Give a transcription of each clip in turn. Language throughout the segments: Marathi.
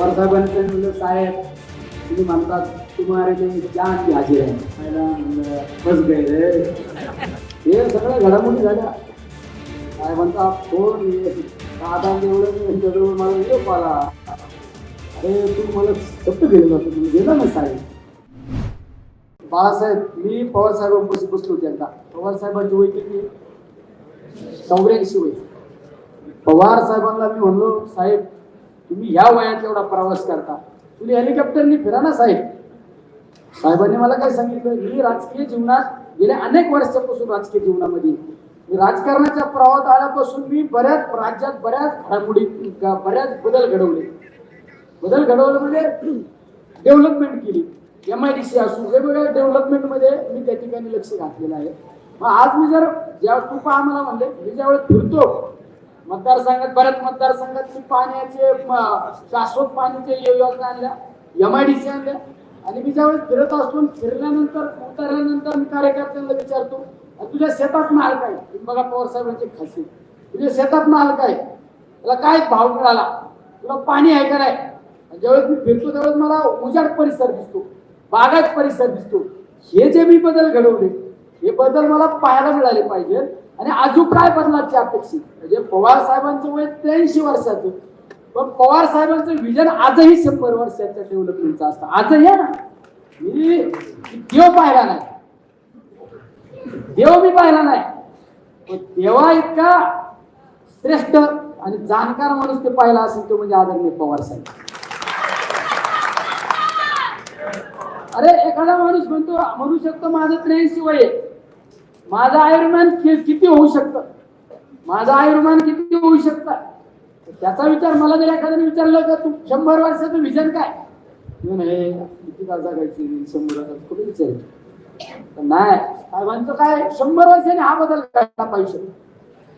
पवार म्हणलं साहेब तुम्ही म्हणतात तुम्हाला ते जान भी हाजीर आहे. पहिला म्हणलं बस गए रे. हे सगळ्या घडामोडी झाल्या. साहेबांचा फोन आता एवढं मी मला येऊ पाला. अरे तू मला शब्द दिलेला होता तुम्ही गेला ना साहेब. बाळासाहेब मी पवार बस बसलो त्यांना पवारसाहेबांची पवार साहेबांची वय किती? चौऱ्याऐंशी वय. पवार साहेबांना मी म्हणलो साहेब तुम्ही ह्या वयात एवढा प्रवास करता. तुम्ही हेलिकॉप्टरनी फिरा ना साहेब. साहेबांनी मला काय सांगितलं? मी राजकीय जीवनात गेल्या अनेक वर्षापासून राजकीय जीवनामध्ये राजकारणाच्या प्रवाहात आल्यापासून मी बऱ्याच राज्यात बऱ्याच घडामोडी बऱ्याच बदल घडवले. बदल घडवले म्हणजे डेव्हलपमेंट केली. एम आय डी सी असू वेगवेगळ्या डेव्हलपमेंटमध्ये मी त्या ठिकाणी लक्ष घातलेलं आहे. मग आज मी जर ज्या तू आम्हाला म्हणले मी ज्यावेळेस फिरतो मतदारसंघात बऱ्याच मतदारसंघात मी पाण्याचे शाश्वत पाण्याचे योजना आणल्या एम आय डी सी आणल्या. आणि मी ज्यावेळेस फिरत असतो फिरल्यानंतर उतरल्यानंतर मी कार्यकर्त्यांना विचारतो तुझ्या शेतात माल काय? बघा पवार साहेबांची खासियत तुझ्या शेतात माल काय? त्याला काय भाव मिळाला? तुला पाणी आहे का नाही? आणि ज्यावेळेस मी फिरतो त्यावेळेस मला उजाड परिसर दिसतो बागायत परिसर दिसतो. हे जे मी बदल घडवले हे बदल मला पाहायला मिळाले पाहिजेत. आणि अजून काय बदलाची अपेक्षित? म्हणजे पवार साहेबांचं वय त्र्याऐंशी वर्षाचं. पण पवार साहेबांचं विजन आजही शंभर वर्षाच्या डेव्हलपमेंटचं असतं. आजही आहे ना? मी देव पाहिला नाही. देव मी पाहिला नाही. पण देवा इतका श्रेष्ठ आणि जाणकार माणूस ते पाहिला असेल तो म्हणजे आदरणीय पवार साहेब. अरे एखादा माणूस म्हणतो म्हणू शकतो माझं त्र्याऐंशी वय आहे. माझं आयुर्मान किती होऊ शकतं? माझं आयुर्मान किती होऊ शकतं? त्याचा विचार मला जर एखाद्याने विचारलं का तू शंभर वर्षाचं विजन काय? मी किती का शंभर कुठे विचार तर नाही साहेबांचं काय शंभर वर्षाने हा बदल घडला पाहिजे.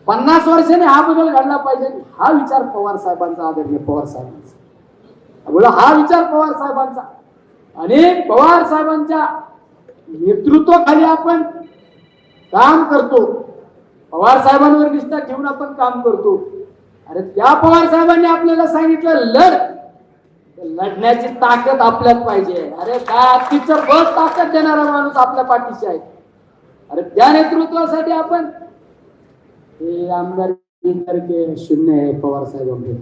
पन्नास वर्षाने हा बदल घडला पाहिजे. हा विचार पवार साहेबांचा आदरणीय पवार साहेबांचा. बोला हा विचार पवार साहेबांचा. आणि पवार साहेबांच्या नेतृत्वाखाली आपण काम करतो. पवार साहेबांवर निष्ठा ठेवून आपण काम करतो. अरे त्या पवार साहेबांनी आपल्याला सांगितलं लढ. लढण्याची ताकद आपल्यात पाहिजे. अरे काय तिचं बळ ताकद देणारा माणूस आपल्या पाठीशी आहे. अरे त्या नेतृत्वासाठी आपण हे आमदार शून्य आहे पवार साहेबांकडे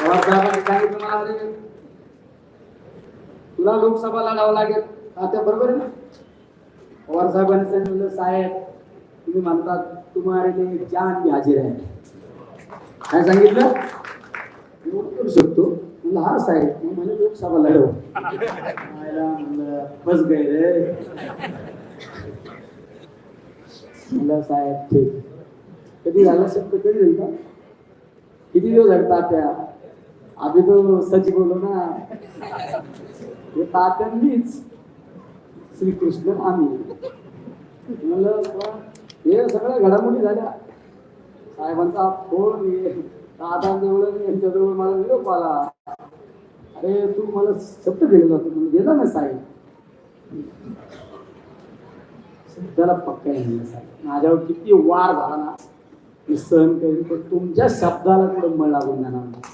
पवार साहेबांनी सांगितलं मला तुला लोकसभा लढावं लागेल. आता बरोबर आहे ना? पवार साहेबांनी सांगितलं साहेब तुम्ही म्हणतात तुम्हाला ते जान मी हाजीर आहे काय सांगितलं? मी उत्तर शकतो म्हणलं हा साहेब. मग म्हणजे लोकसभा लढव. म्हणलं बस गे रे. म्हणलं साहेब ठीक. कधी झालं शब्द कधी होईल का? किती दिवस झाले तात्या? आम्ही तो सच बोलू ना. हे तात्यांनीच श्रीकृष्ण आम्ही. म्हणलं हे सगळ्या घडामोडी झाल्या. साहेबांचा फोन ये दादा यांच्याजवळ मला निरोप आला. अरे तू मला शब्द दिलेला होता तुम्ही दिला ना साहेब. शब्दाला पक्का नाही साहेब. माझ्यावर किती वार झाला ना मी सहन करेन पण तुमच्या शब्दाला कुठं मळ लागून जाणार? नाही.